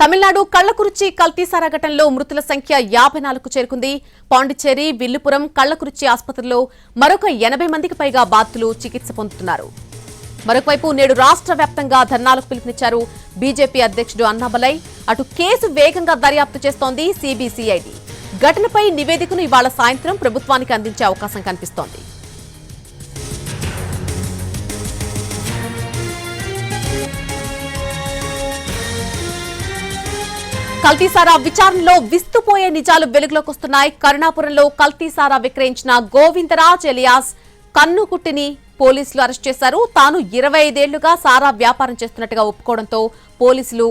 తమిళనాడు కళ్ళకురిచి కల్తీసారా ఘటనలో మృతుల సంఖ్య యాభై నాలుగు చేరుకుంది. పాండిచ్చేరి విల్లుపురం కళ్ళకురిచి ఆసుపత్రిలో మరొక ఎనభై మందికి పైగా బాధితులు చికిత్స పొందుతున్నారు. మరొకవైపు నేడు రాష్ట్ర వ్యాప్తంగా ధర్నాలకు పిలుపునిచ్చారు బీజేపీ అధ్యక్షుడు అన్నాబలై అటు కేసు వేగంగా దర్యాప్తు చేస్తోంది సిబిసిఐడి. ఘటనపై నివేదికను ఇవాళ సాయంత్రం ప్రభుత్వానికి అందించే అవకాశం కనిపిస్తోంది. కల్తీసారా విచారణలో విస్తుపోయే నిజాలు వెలుగులోకి వస్తున్నాయి కరుణాపురంలో కల్తీసారా విక్రయించిన గోవిందరాజ్ ఎలియాస్ కన్నుకుట్టిని పోలీసులు అరెస్ట్ చేశారు. తాను ఇరవై ఐదేళ్ళుగా సారా వ్యాపారం చేస్తున్నట్టుగా ఒప్పుకోవడంతో పోలీసులు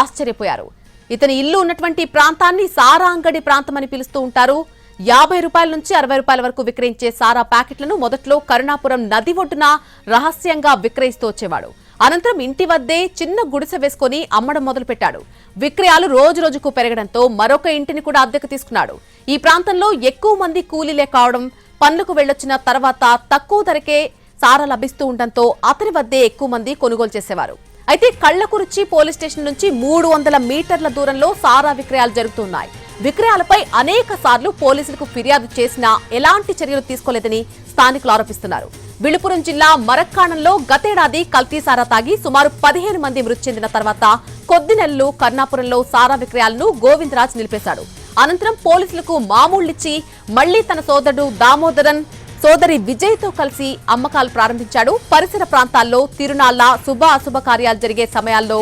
ఆశ్చర్యపోయారు. ఇతని ఇల్లు ఉన్నటువంటి ప్రాంతాన్ని సారా అంగడి ప్రాంతం అని పిలుస్తూ ఉంటారు. యాభై రూపాయల నుంచి అరవై రూపాయల వరకు విక్రయించే సారా ప్యాకెట్లను మొదట్లో కరుణాపురం నది ఒడ్డున రహస్యంగా విక్రయిస్తూ వచ్చేవాడు. అనంతరం ఇంటి వద్దే చిన్న గుడిసె వేసుకుని అమ్మడం మొదలుపెట్టాడు. విక్రయాలు రోజు రోజుకు పెరగడంతో మరొక ఇంటిని కూడా అద్దెకు తీసుకున్నాడు. ఈ ప్రాంతంలో ఎక్కువ మంది కూలీలే కావడం పనులకు వెళ్ళొచ్చిన తర్వాత తక్కువ ధరకే సారా లభిస్తూ ఉండటంతో అతని వద్దే ఎక్కువ మంది కొనుగోలు చేసేవారు. అయితే కళ్ళకురుచి పోలీస్ స్టేషన్ నుంచి మూడు వందల మీటర్ల దూరంలో సారా విక్రయాలు జరుగుతున్నాయి విక్రయాలపై అనేక సార్లు పోలీసులకు ఫిర్యాదు చేసినా ఎలాంటి చర్యలు తీసుకోలేదని స్థానికులు ఆరోపిస్తున్నారు. విళుపురం జిల్లా మరక్కాణంలో గతేడాది కల్తీ సారా తాగి సుమారు పదిహేను మంది మృతి చెందిన తర్వాత కొద్ది నెలలు కర్ణాపురంలో సారా విక్రయాలను గోవిందరాజ్ నిలిపేశాడు. అనంతరం పోలీసులకు మామూళ్ళిచ్చి మళ్ళీ తన సోదరుడు దామోదరన్ సోదరి విజయ్తో కలిసి అమ్మకాలు ప్రారంభించాడు. పరిసర ప్రాంతాల్లో తిరునాళ్ళ శుభ అశుభ కార్యాలు జరిగే సమయాల్లో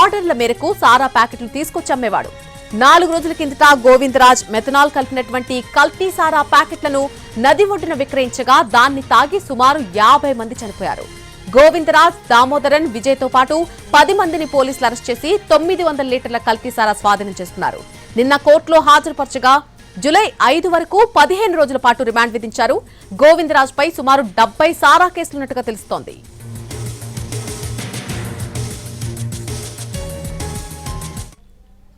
ఆర్డర్ల మేరకు సారా ప్యాకెట్లు తీసుకొచ్చి అమ్మేవాడు. నాలుగు రోజుల కిందట గోవిందరాజ్ మెథనాల్ కలిపినటువంటి కల్తీ సారా ప్యాకెట్లను నది ఒడ్డున విక్రయించగా దాన్ని తాగి సుమారు యాభై మంది చనిపోయారు. గోవిందరాజ్ దామోదరన్ విజయ్తో పాటు పది మందిని పోలీసులు అరెస్ట్ చేసి తొమ్మిది వందల లీటర్ల కల్తీ సారా స్వాధీనం చేస్తున్నారు నిన్న కోర్టులో హాజరుపరచగా జులై ఐదు వరకు పదిహేను రోజుల పాటు రిమాండ్ విధించారు. గోవిందరాజ్ పై సుమారు డెబ్బై సారా కేసులున్నట్టుగా తెలుస్తోంది.